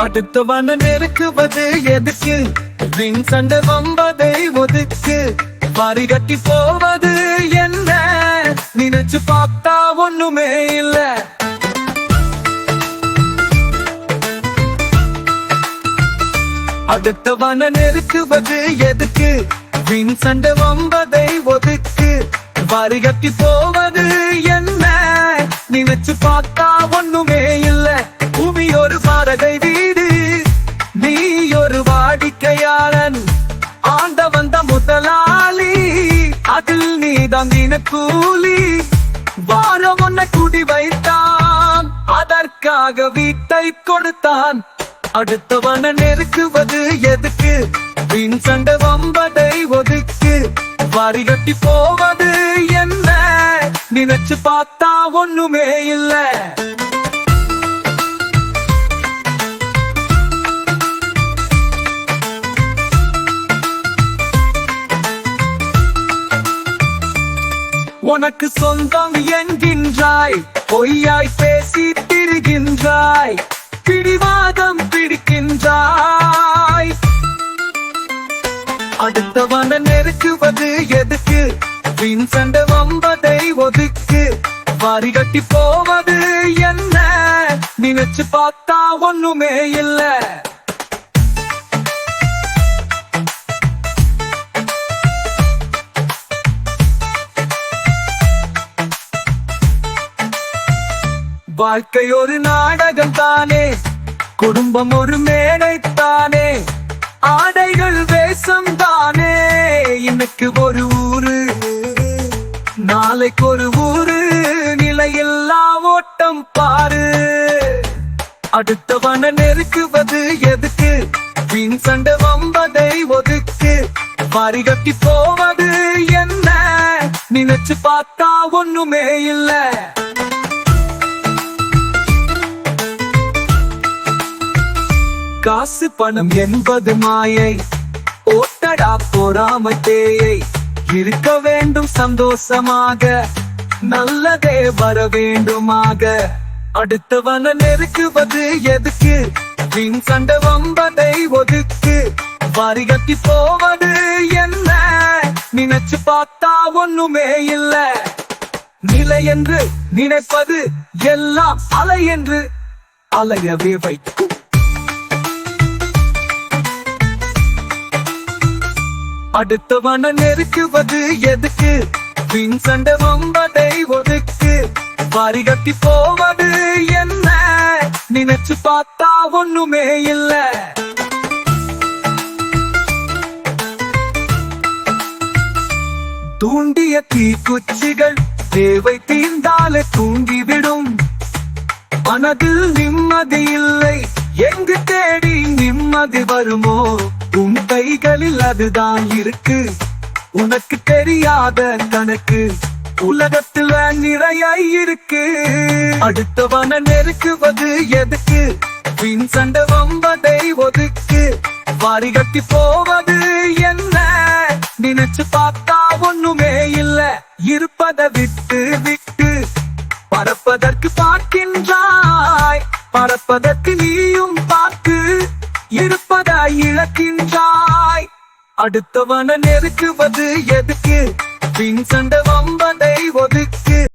அடுத்தவன நெருக்குவது எதுக்கு? வின் சண்டை வம்பதை ஒதுக்கு. வரி கட்டி போவது என்ன? நினைச்சு பார்த்தா ஒண்ணுமே இல்ல. அடுத்தவன நெருக்குவது எதுக்கு? வின் சண்டை வம்பதை ஒதுக்கு. வரி கட்டி போவது என்ன? நினைச்சு பார்த்தா நீதான் கூலி வாரம் உன்னை குடி வைத்தான். அதற்காக வீட்டை கொடுத்தான். அடுத்தவன நெருக்குவது எதுக்கு? பின் சண்ட வம்பதை ஒதுக்கு. வரி கட்டி போவது என்ன? நினைச்சு பார்த்தா ஒண்ணுமே இல்லை. உனக்கு சொந்தம் என்கின்றாய் பொய்யாய் பேசி திரிகின்றாய் பிடிவாதம் பிடிக்கின்றாய். அடுத்தவன நெருக்குவது எதுக்கு? பின் சண்டை வம்பதை ஒதுக்கு. வாரி கட்டி போவது என்ன? நினைச்சு பார்த்தா ஒண்ணுமே இல்லை. வாழ்க்கை ஒரு நாடகம் தானே குடும்பம் ஒரு மேடை தானே ஆடைகள் வேஷம் தானே இன்னைக்கு ஒரு ஊரு நாளைக்கு ஒரு ஊரு நிலையில்லா ஓட்டம் பாரு. அடுத்தவன நெருக்குவது எதுக்கு? பின் சண்டை வம்பதை ஒதுக்கு. வரி கட்டி போவது என்ன? நினைச்சு பார்த்தா ஒண்ணுமே இல்லை. காசு பணம் என்பது மாயை. ஓட்டடா போராம தேயை. இருக்க வேண்டும் சந்தோஷமாக. நல்லதே வர வேண்டுமாக. அடுத்தவன நெருக்குவது எதுக்கு? பின் கண்ட வம்பதை ஒதுக்கு. வரி கட்டி போவது என்ன? நினைச்சு பார்த்தா ஒண்ணுமே இல்ல. நிலை என்று நினைப்பது எல்லாம் அலை என்று அலையவே வைக்கும். அடுத்தவன நெருக்குவது எதுக்கு? பின் சண்டை வம்பதை ஒதுக்கு. வாரி கட்டி போவது என்ன? நினைச்சு பார்த்தா ஒண்ணுமே இல்ல. தூண்டிய தீக்குச்சிகள் தேவை தீர்ந்தாலே தூங்கிவிடும். மனதில் நிம்மதி இல்லை. எங்கு தேடி நிம்மதி வருமோ? உன் கைகளில் அதுதான் இருக்கு. உனக்கு தெரியாத கணக்கு உலகத்தில் நிறைய இருக்கு. அடுத்தவன நெருக்குவது எதுக்கு? பின் சண்டை வம்பதை ஒதுக்கு. வரி கட்டி போவது என்ன? நினைச்சு பார்த்தா ஒண்ணுமே இல்ல. இருப்பதை விட்டு விட்டு பறப்பதற்கு பார்க்கின்றாய். பறப்பதற்கு இருப்பதாய் அடுத்தவன நெருக்குவது எதுக்கு? பின் சண்ட வம்பதை ஒதுக்கு.